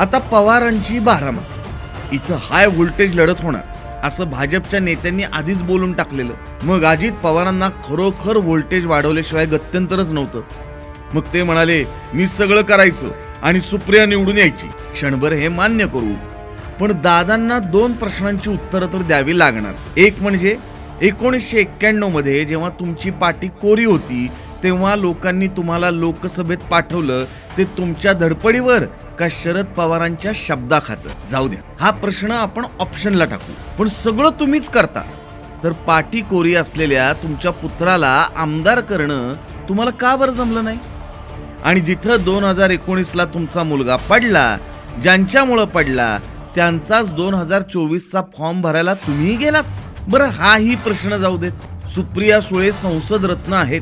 आता पवारांची बारामती. इथं हाय व्होल्टेज लढत होणार असं भाजपच्या नेत्यांनी आधीच बोलून टाकलेलं. मग अजित पवारांना खरोखर व्होल्टेज वाढवल्याशिवाय गत्यंतरच नव्हतं. मग ते म्हणाले मी सगळं करायचं आणि सुप्रिया निवडून यायची. क्षणभर हे मान्य करू. पण दादांना दोन प्रश्नांची उत्तरं तर द्यावी लागणार. एक म्हणजे एकोणीसशे एक्क्याण्णवमध्ये जेव्हा तुमची पाठी कोरी होती तेव्हा लोकांनी तुम्हाला लोकसभेत पाठवलं ते तुमच्या धडपडीवर का शरद पवारांच्या शब्दाखातं जाऊ द्या. हा प्रश्न आपण ऑप्शनला टाकू. पण सगळं तुम्हीच करता. तर पाठी कोरी असलेल्या तुमच्या पुत्राला आमदार करणं तुम्हाला का बरं जमलं नाही? आणि जिथं दोन हजार एकोणीसला तुमचा मुलगा पडला ज्यांच्यामुळं पडला त्यांचाच दोन हजार चोवीसचा फॉर्म भरायला तुम्ही गेलात? बरं हाही प्रश्न जाऊ देत. सुप्रिया सुळे संसद रत्न आहेत.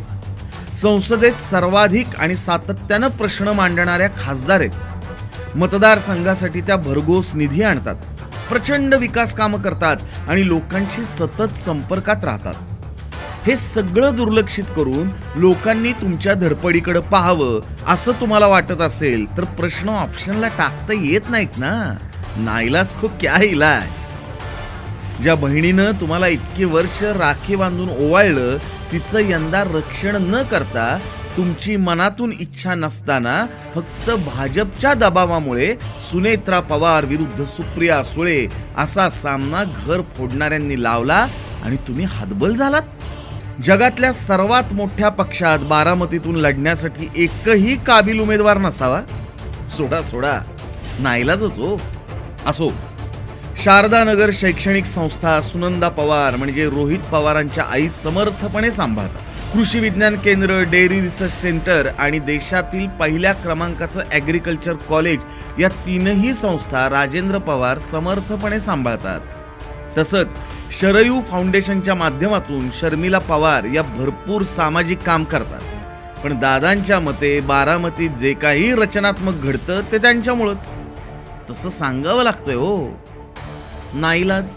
संसदेत सर्वाधिक आणि सातत्यानं प्रश्न मांडणाऱ्या खासदार आहेत. मतदारसंघासाठी त्या भरघोस निधी आणतात. प्रचंड विकास कामं करतात आणि लोकांशी सतत संपर्कात राहतात. हे सगळं दुर्लक्षित करून लोकांनी तुमच्या धडपडीकडे पाहावं असं तुम्हाला वाटत असेल तर प्रश्न ऑप्शनला टाकता येत नाहीत ना? नाईलाज खूप क्या इलाज. ज्या बहिणीनं तुम्हाला इतके वर्ष राखी बांधून ओवाळलं तिचं यंदा रक्षण न करता तुमची मनातून इच्छा नसताना फक्त भाजपच्या दबावामुळे सुनेत्रा पवार विरुद्ध सुप्रिया सुळे असा सामना घर फोडणाऱ्यांनी लावला आणि तुम्ही हातबल झालात. जगातल्या सर्वात मोठ्या पक्षात बारामतीतून लढण्यासाठी एकही काबिल उमेदवार नसावा. सोडा सोडा. नाईलाजच हो. असो. शारदानगर शैक्षणिक संस्था सुनंदा पवार म्हणजे रोहित पवारांच्या आई समर्थपणे सांभाळतात. कृषी विज्ञान केंद्र डेअरी रिसर्च सेंटर आणि देशातील पहिल्या क्रमांकाचं ॲग्रिकल्चर कॉलेज या तीनही संस्था राजेंद्र पवार समर्थपणे सांभाळतात. तसंच शरयू फाउंडेशनच्या माध्यमातून शर्मिला पवार या भरपूर सामाजिक काम करतात. पण दादांच्या मते बारामतीत जे काही रचनात्मक घडतं ते त्यांच्यामुळंच. तसं सांगावं लागतंय हो. नाईलाज